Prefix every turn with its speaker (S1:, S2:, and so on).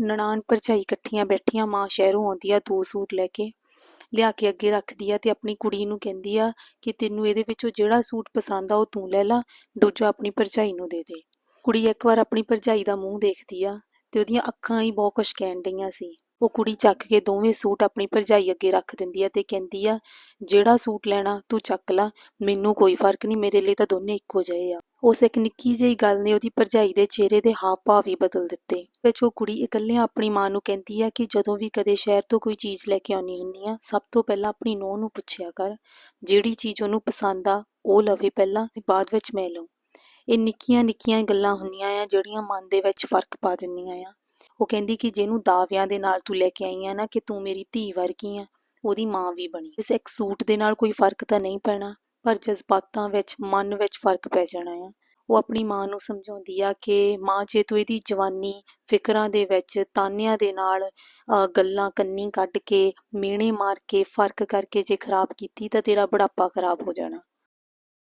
S1: ਨਨਾਣ ਭਰਜਾਈ ਇਕੱਠੀਆਂ ਬੈਠੀਆਂ ਮਾਂ ਸ਼ਹਿਰੋਂ ਆਉਂਦੀ ਆ, ਦੋ ਸੂਟ ਲੈ ਕੇ ਲਿਆ ਕੇ ਅੱਗੇ ਰੱਖਦੀ ਆ ਤੇ ਆਪਣੀ ਕੁੜੀ ਨੂੰ ਕਹਿੰਦੀ ਆ ਕਿ ਤੈਨੂੰ ਇਹਦੇ ਵਿੱਚੋਂ ਜਿਹੜਾ ਸੂਟ ਪਸੰਦ ਆ ਉਹ ਤੂੰ ਲੈ ਲਾ, ਦੂਜਾ ਆਪਣੀ ਭਰਜਾਈ ਨੂੰ ਦੇ ਦੇ। ਕੁੜੀ ਇੱਕ ਵਾਰ ਆਪਣੀ ਭਰਜਾਈ ਦਾ ਮੂੰਹ ਦੇਖਦੀ ਆ ਤੇ ਉਹਦੀਆਂ ਅੱਖਾਂ ਹੀ ਬਹੁਤ ਕੁਛ ਕਹਿਣ ਡਈਆਂ ਸੀ। ਉਹ ਕੁੜੀ ਚੱਕ ਕੇ ਦੋਵੇਂ ਸੂਟ ਆਪਣੀ ਭਰਜਾਈ ਅੱਗੇ ਰੱਖ ਦਿੰਦੀ ਆ ਤੇ ਕਹਿੰਦੀ ਆ, ਜਿਹੜਾ ਸੂਟ ਲੈਣਾ ਤੂੰ ਚੱਕ ਲਾ, ਮੈਨੂੰ ਕੋਈ ਫ਼ਰਕ ਨਹੀਂ, ਮੇਰੇ ਲਈ ਤਾਂ ਦੋਨੇ ਇੱਕੋ ਜਿਹੇ ਆ। ਉਸ ਇੱਕ ਨਿੱਕੀ ਜਿਹੀ ਗੱਲ ਨੇ ਉਹਦੀ ਭਰਜਾਈ ਦੇ ਚਿਹਰੇ ਦੇ ਹਾਵ ਭਾਵ ਹੀ ਬਦਲ ਦਿੱਤੇ। ਵਿੱਚ ਉਹ ਕੁੜੀ ਇਕੱਲੇ ਆਪਣੀ ਮਾਂ ਨੂੰ ਕਹਿੰਦੀ ਆ ਕਿ ਜਦੋਂ ਵੀ ਕਦੇ ਸ਼ਹਿਰ ਤੋਂ ਕੋਈ ਚੀਜ਼ ਲੈ ਕੇ ਆਉਣੀ ਹੁੰਦੀ ਆ, ਸਭ ਤੋਂ ਪਹਿਲਾਂ ਆਪਣੀ ਨੂੰਹ ਨੂੰ ਪੁੱਛਿਆ ਕਰ, ਜਿਹੜੀ ਚੀਜ਼ ਉਹਨੂੰ ਪਸੰਦ ਆ, ਉਹ ਲਵੇ ਪਹਿਲਾਂ ਤੇ ਬਾਅਦ ਵਿੱਚ ਮੈਂ ਲਵਾਂ ਇਹ ਨਿੱਕੀਆਂ ਨਿੱਕੀਆਂ ਗੱਲਾਂ ਹੁੰਦੀਆਂ ਆ ਜਿਹੜੀਆਂ ਮਨ ਦੇ ਵਿੱਚ ਫ਼ਰਕ ਪਾ ਦਿੰਦੀਆਂ ਆ। ਉਹ ਕਹਿੰਦੀ ਕਿ ਜਿਹਨੂੰ ਦਾਅਵਿਆਂ ਦੇ ਨਾਲ ਤੂੰ ਲੈ ਕੇ ਆਈ ਆ ਨਾ ਕਿ ਤੂੰ ਮੇਰੀ ਧੀ ਵਰਗੀ ਆ, ਉਹਦੀ ਮਾਂ ਵੀ ਬਣੀ। ਇਸ ਇੱਕ ਸੂਟ ਦੇ ਨਾਲ ਕੋਈ ਫ਼ਰਕ ਤਾਂ ਨਹੀਂ ਪੈਣਾ, ਪਰ ਜਜ਼ਬਾਤਾਂ ਵਿੱਚ, ਮਨ ਵਿੱਚ ਫ਼ਰਕ ਪੈ ਜਾਣਾ ਆ। ਉਹ ਆਪਣੀ ਮਾਂ ਨੂੰ ਸਮਝਾਉਂਦੀ ਆ ਕਿ ਮਾਂ, ਜੇ ਤੂੰ ਇਹਦੀ ਜਵਾਨੀ ਫਿਕਰਾਂ ਦੇ ਵਿੱਚ, ਤਾਨਿਆਂ ਦੇ ਨਾਲ ਗੱਲਾਂ ਕੰਨੀ ਕੱਢ ਕੇ ਮੇਣੇ ਮਾਰ ਕੇ, ਫ਼ਰਕ ਕਰਕੇ ਜੇ ਖਰਾਬ ਕੀਤੀ ਤਾਂ ਤੇਰਾ ਬੁਢਾਪਾ ਖਰਾਬ ਹੋ ਜਾਣਾ।